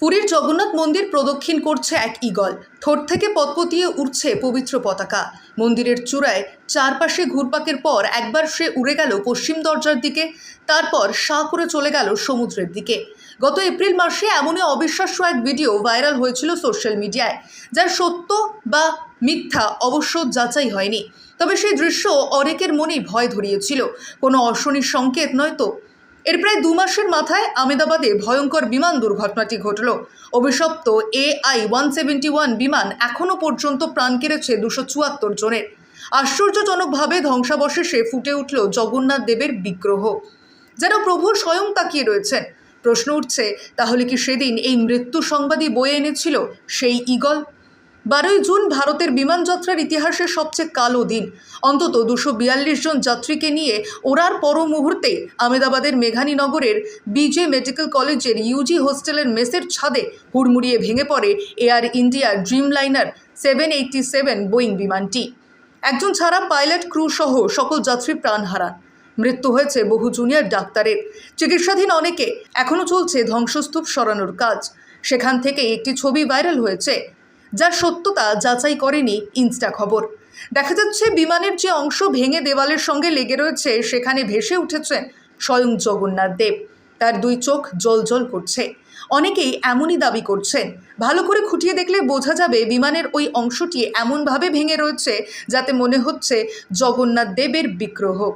পুরীর জগন্নাথ মন্দির প্রদক্ষিণ করছে এক ইগল ঠোঁট থেকে পতপতিয়ে উঠছে পবিত্র পতাকা। মন্দিরের চূড়ায় চারপাশে ঘুরপাকের পর একবার সে উড়ে গেল পশ্চিম দরজার দিকে, তারপর সা করে চলে গেল সমুদ্রের দিকে। গত এপ্রিল মাসে এমনই অবিশ্বাস্য এক ভিডিও ভাইরাল হয়েছিল সোশ্যাল মিডিয়ায় যার সত্য বা মিথ্যা অবশ্য যাচাই হয়নি। তবে সেই দৃশ্য অনেকের মনেই ভয় ধরিয়েছিল। কোনো অশনির সংকেত নয়তো এর প্রায় দু মাসের মাথায় আমেদাবাদে ভয়ঙ্কর বিমান দুর্ঘটনাটি ঘটল। অভিশপ্ত এআই ওয়ান সেভেন্টি ওয়ান বিমান এখনও পর্যন্ত প্রাণ কেড়েছে দুশো চুয়াত্তর জনের। আশ্চর্যজনকভাবে ধ্বংসাবশেষে ফুটে উঠল জগন্নাথ দেবের বিগ্রহ। যেন প্রভু স্বয়ং তাকিয়ে রয়েছেন। প্রশ্ন উঠছে, তাহলে কি সেদিন এই মৃত্যু সংবাদই বয়ে এনেছিল সেই ইগল বারোই জুন ভারতের বিমান যাত্রার ইতিহাসের সবচেয়ে কালো দিন। অন্তত দুশো বিয়াল্লিশ জন যাত্রীকে নিয়ে ওড়ার পর মুহূর্তে আমেদাবাদের মেঘানীনগরের বিজে মেডিকেল কলেজের ইউজি হোস্টেলের মেসের ছাদে হুড়মুড়িয়ে ভেঙে পড়ে এয়ার ইন্ডিয়ার Dreamliner seven eighty seven Boeing বিমানটি। একজন ছাড়া পাইলট ক্রু সহ সকল যাত্রী প্রাণ হারান। মৃত্যু হয়েছে বহু জুনিয়র ডাক্তারের। চিকিৎসাধীন অনেকে এখনও চলছে ধ্বংসস্তূপ সরানোর কাজ। সেখান থেকে একটি ছবি ভাইরাল হয়েছে যার সত্যতা যাচাই করেনি ইনস্টা খবর। দেখা যাচ্ছে, বিমানের যে অংশ ভেঙে দেওয়ালের সঙ্গে লেগে রয়েছে, সেখানে ভেসে উঠেছেন স্বয়ং জগন্নাথ দেব। তার দুই চোখ জল করছে। অনেকেই এমনই দাবি করছেন। ভালো করে খুঁটিয়ে দেখলে বোঝা যাবে, বিমানের ওই অংশটি এমনভাবে ভেঙে রয়েছে, যাতে মনে হচ্ছে জগন্নাথ দেবের বিগ্রহ।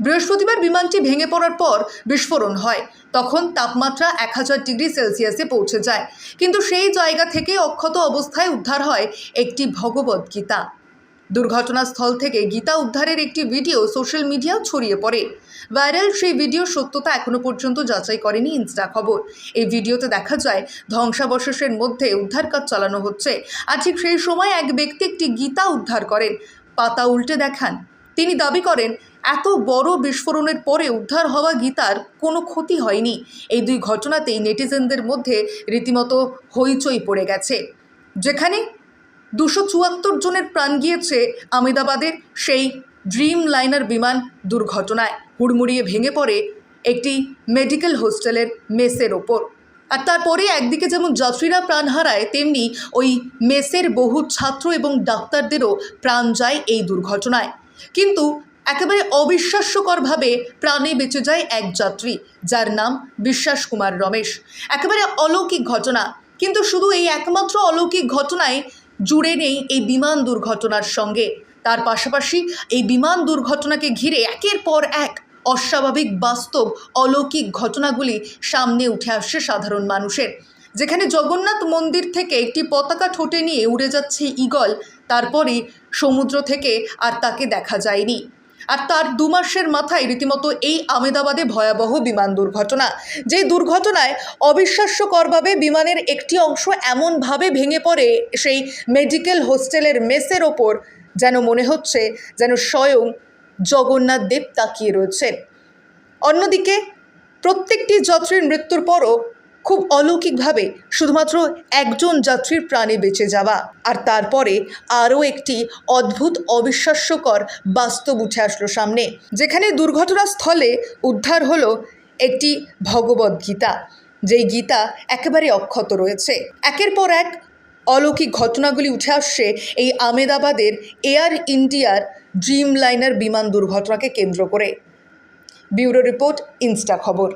বৃহস্পতিবার বিমানটি ভেঙে পড়ার পর বিস্ফোরণ হয়। তখন তাপমাত্রা এক হাজার ডিগ্রি সেলসিয়াসে পৌঁছে যায়। কিন্তু সেই জায়গা থেকে অক্ষত অবস্থায় উদ্ধার হয় একটি ভগবদ্ গীতা। দুর্ঘটনাস্থল থেকে গীতা উদ্ধারের একটি ভিডিও সোশ্যাল মিডিয়াও ছড়িয়ে পড়ে। ভাইরাল সেই ভিডিওর সত্যতা এখনও পর্যন্ত যাচাই করেনি ইনস্টা খবর। এই ভিডিওতে দেখা যায়, ধ্বংসাবশেষের মধ্যে উদ্ধার কাজ চালানো হচ্ছে আর ঠিক সেই সময় এক ব্যক্তি একটি গীতা উদ্ধার করেন। পাতা উল্টে দেখান। তিনি দাবি করেন এত বড় বিস্ফোরণের পরে উদ্ধার হওয়া গীতার কোনো ক্ষতি হয়নি। এই দুই ঘটনাতেই নেটিজেনদের মধ্যে রীতিমতো হইচই পড়ে গেছে। যেখানে দুশো চুয়াত্তর জনের প্রাণ গিয়েছে আমেদাবাদের সেই ড্রিম লাইনার বিমান দুর্ঘটনায়। হুড়মুড়িয়ে ভেঙে পড়ে একটি মেডিকেল হোস্টেলের মেসের ওপর। আর তারপরে একদিকে যেমন যাত্রীরা প্রাণ হারায়, তেমনি ওই মেসের বহু ছাত্র এবং ডাক্তারদেরও প্রাণ যায় এই দুর্ঘটনায়। কিন্তু একেবারে অবিশ্বাস্যকরভাবে প্রাণে বেঁচে যায় এক যাত্রী, যার নাম বিশ্বাস কুমার রমেশ। একেবারে অলৌকিক ঘটনা। কিন্তু শুধু এই একমাত্র অলৌকিক ঘটনায় জুড়ে নেই এই বিমান দুর্ঘটনার সঙ্গে। তার পাশাপাশি এই বিমান দুর্ঘটনাকে ঘিরে একের পর এক অস্বাভাবিক, বাস্তব, অলৌকিক ঘটনাগুলি সামনে উঠে আসছে সাধারণ মানুষের। যেখানে জগন্নাথ মন্দির থেকে একটি পতাকা ঠোঁটে নিয়ে উড়ে যাচ্ছে ইগল তারপরে সমুদ্র থেকে আর তাকে দেখা যায়নি। আর তার দু মাসের মাথায় রীতিমতো এই আমেদাবাদে ভয়াবহ বিমান দুর্ঘটনা। যে দুর্ঘটনায় অবিশ্বাস্যকরভাবে বিমানের একটি অংশ এমনভাবে ভেঙে পড়ে, সেই মেডিকেল হোস্টেলের মেসের ওপর যেন মনে হচ্ছে যেন স্বয়ং জগন্নাথ দেব তাকিয়ে রয়েছেন। অন্যদিকে প্রত্যেকটি যাত্রীর মৃত্যুর পরও খুব অলৌকিকভাবে শুধুমাত্র একজন যাত্রীর প্রাণে বেঁচে যাওয়া। আর তারপরে আরও একটি অদ্ভুত, অবিশ্বাস্যকর বাস্তব উঠে আসলো সামনে, যেখানে দুর্ঘটনাস্থলে উদ্ধার হলো একটি ভগবদ্ গীতা। যেই গীতা একেবারে অক্ষত রয়েছে। একের পর এক অলৌকিক ঘটনাগুলি উঠে আসছে এই আমেদাবাদের এয়ার ইন্ডিয়ার ড্রিম লাইনার বিমান দুর্ঘটনাকে কেন্দ্র করে। ব্যুরো রিপোর্ট, ইনস্টা খবর।